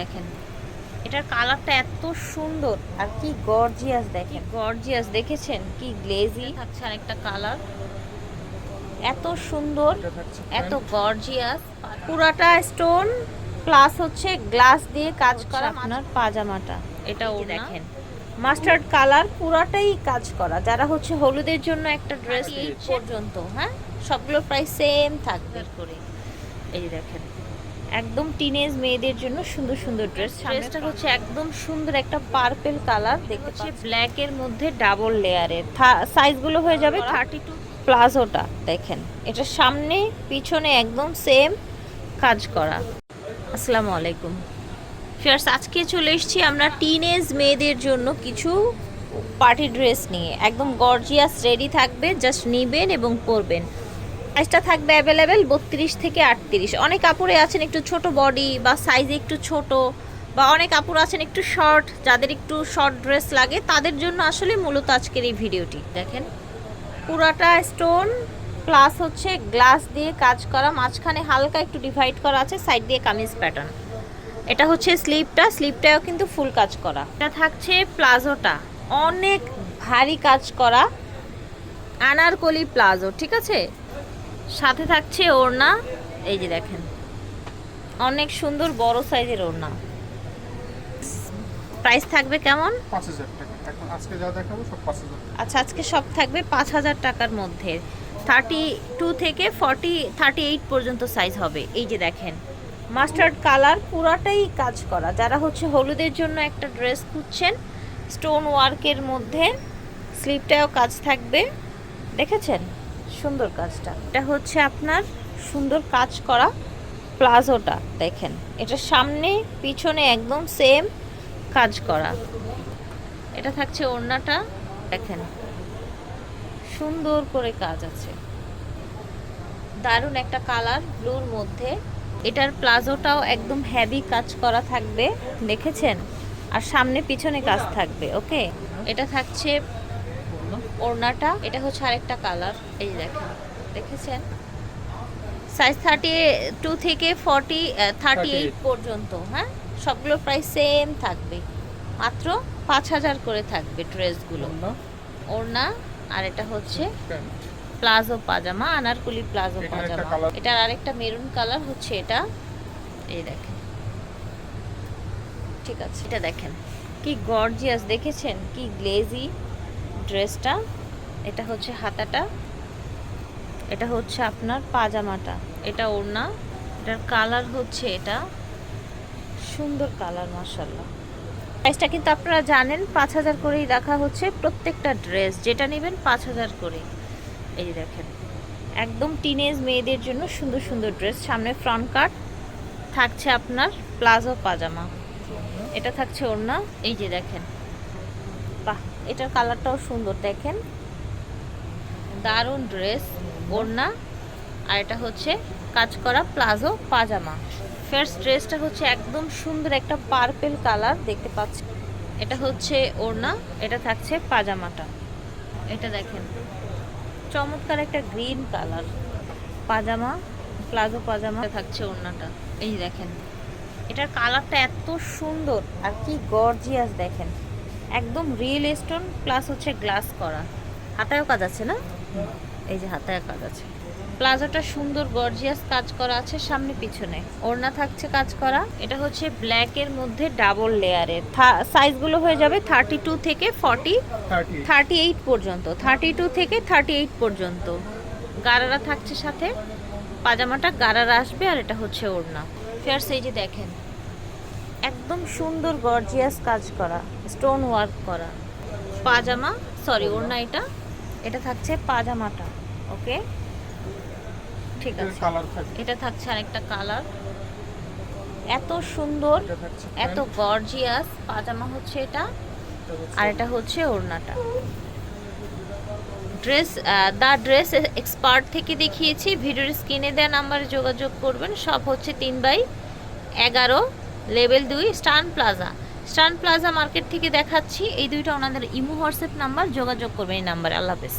দেখেন। এটার কালারটা এত সুন্দর। আর কি গর্জিয়াস দেখেন। গর্জিয়াস দেখেছেন? কি গ্লেজি থাকছে আরেকটা কালার এত সুন্দর এত গর্জিয়াস পুরাটা স্টোন প্লাস হচ্ছে গ্লাস দিয়ে কাজ করা আপনার পাজামাটা। এটা ও দেখেন। মাস্টার্ড কালার পুরাটাই কাজ করা। যারা হচ্ছে হলুদের জন্য একটা ড্রেস পর্যন্ত হ্যাঁ? সবগুলো প্রায় সেম থাকবে। করে। এই দেখেন। একদম টিনেজ মেয়েদের জন্য সুন্দর সুন্দর ড্রেস ড্রেসটা হচ্ছে একদম সুন্দর একটা পার্পেল কালার দেখতে পাচ্ছি। ব্ল্যাক এর মধ্যে ডাবল লেয়ারের সাইজগুলো হয়ে যাবে থার্টি টু প্লাজোটা দেখেন। এটা সামনে পিছনে একদম সেম কাজ করা। আসসালামু আলাইকুম। ফিয়ার্স আজকে চলে এসেছি আমরা টিনেজ মেয়েদের জন্য কিছু পার্টি ড্রেস নিয়ে। একদম গর্জিয়াস রেডি থাকবে জাস্ট নিবেন এবং পরবেন। সাইজটা থাকবে অ্যাভেলেবেল বত্রিশ থেকে আটত্রিশ। অনেক কাপড়ে আছেন একটু ছোট বডি বা সাইজে একটু ছোট বা অনেক কাপড় আছেন একটু শর্ট যাদের একটু শর্ট ড্রেস লাগে, তাদের জন্য আসলে মূলত আজকের এই ভিডিওটি। দেখেন, পুরাটা স্টোন প্লাস হচ্ছে গ্লাস দিয়ে কাজ করা, মাঝখানে হালকা একটু ডিভাইড করা আছে সাইড দিয়ে কামিজ প্যাটার্ন এটা হচ্ছে স্লিপটা স্লিপটাও কিন্তু ফুল কাজ করা। এটা থাকছে প্লাজোটা। অনেক ভারী কাজ করা, আনারকলি প্লাজো, ঠিক আছে? সাথে থাকছে ওড়না। এই যে দেখেন অনেক সুন্দর বড় সাইজের ওড়না। প্রাইস থাকবে কেমন? আচ্ছা আজকে সব থাকবে পাঁচ হাজার টাকার মধ্যে। থার্টি টু থেকে ফর্টি থার্টি এইট পর্যন্ত সাইজ হবে। এই যে দেখেন মাস্টার্ড কালার পুরাটাই কাজ করা। যারা হচ্ছে হলুদের জন্য একটা ড্রেস খুঁজছেন স্টোন ওয়ার্কের মধ্যে স্লিপটাও কাজ থাকবে। দেখেছেন? সুন্দর কাজটা। এটা হচ্ছে আপনার সুন্দর কাজ করা প্লাজোটা, দেখেন। এটা সামনে, পিছনে একদম সেম কাজ করা। এটা থাকছে ওড়নাটা, দেখেন। সুন্দর করে কাজ আছে। দারুণ একটা কালার ব্লুর মধ্যে। এটার প্লাজোটাও একদম হেভি কাজ করা থাকবে, দেখেছেন? আর সামনে, পিছনে কাজ থাকবে ওকে এটা থাকছে ওড়নাটা এটা হচ্ছে আরেকটা কালার এই দেখেন দেখেছেন? সাইজ থার্টি টু থেকে ফর্টি থার্টি এইট পর্যন্ত হ্যাঁ? সবগুলো প্রায় সেম থাকবে। মাত্র পাঁচ হাজার করে থাকবে ড্রেসগুলো ওড়না, আর এটা হচ্ছে প্লাজো পাজামা আনারকুলি প্লাজো পাজামা। এটার আরেকটা মেরুন কালার হচ্ছে এটা। এই দেখেন। ঠিক আছে এটা দেখেন। কি গর্জিয়াস দেখেছেন? কি গ্লেজি ড্রেসটা, এটা হচ্ছে হাতাটা, এটা হচ্ছে আপনার পাজামাটা, এটা ওড়না, এটার কালার হচ্ছে এটা, সুন্দর কালার মাসাল্লাহ প্রাইসটা কিন্তু আপনারা জানেন, পাঁচ হাজার করেই রাখা হচ্ছে প্রত্যেকটা ড্রেস, যেটা নেবেন পাঁচ হাজার করে এই দেখেন, একদম টিনেজ মেয়েদের জন্য সুন্দর সুন্দর ড্রেস, সামনে ফ্রন্ট কাট থাকছে আপনার প্লাজো পাজামা, এটা থাকছে ওড়না, এই যে দেখেন। এটার কালারটাও সুন্দর, দেখেন। দারুণ ড্রেস, ওড়না। আর এটা হচ্ছে কাজ করা প্লাজো পাজামা। ফার্স্ট ড্রেসটা হচ্ছে একদম সুন্দর একটা পার্পেল কালার, দেখতে পাচ্ছি এটা হচ্ছে ওড়না, এটা থাকছে পাজামাটা। এটা দেখেন, চমৎকার একটা গ্রিন কালার। পাজামা, প্লাজো পাজামা থাকছে ওড়নাটা। এই দেখেন, এটার কালারটা এত সুন্দর, আর কি গর্জিয়াস দেখেন। একদম রিয়েল স্টোন প্লাস হচ্ছে গ্লাস করা। হাতায়ও কাজ আছে না? এই যে হাতায় কাজ আছে। প্লাজোটা সুন্দর গর্জিয়াস কাজ করা আছে সামনে পিছনে। ওড়না থাকছে কাজ করা। এটা হচ্ছে ব্ল্যাক এর মধ্যে ডাবল লেয়ারের সাইজগুলো হয়ে যাবে থার্টি টু থেকে ফর্টি 38 থার্টি এইট পর্যন্ত। থার্টি টু থেকে থার্টি এইট পর্যন্ত। গারারা থাকছে সাথে। পাজামাটা গারারা আসবে আর এটা হচ্ছে ওড়না। ফেয়ার এই যে দেখেন। একদম সুন্দর গর্জিয়াস কাজ করা স্টোন ওয়ার্ক করা। পাজামা সরি ওড়না এটা। এটা থাকছে পাজামাটা ওকে ঠিক আছে। এটা থাকছে আরেকটা কালার এত সুন্দর এত গর্জিয়াস পাজামা হচ্ছে এটা। আর এটা হচ্ছে ওড়নাটা। ড্রেস দ্য ড্রেস এক্সপার্ট থেকে দেখিয়েছি। ভিডিওর স্ক্রিনে দেওয়া নাম্বারে যোগাযোগ করবেন। সব হচ্ছে তিন বাই এগারো। লেভেল দুই Stan Plaza Stan Plaza market থেকে দেখাচ্ছি। এই দুইটা ওনাদের ইমো হোয়াটসঅ্যাপ নাম্বার, যোগাযোগ করবেন এই নাম্বারে। আল্লাহ হাফেজ।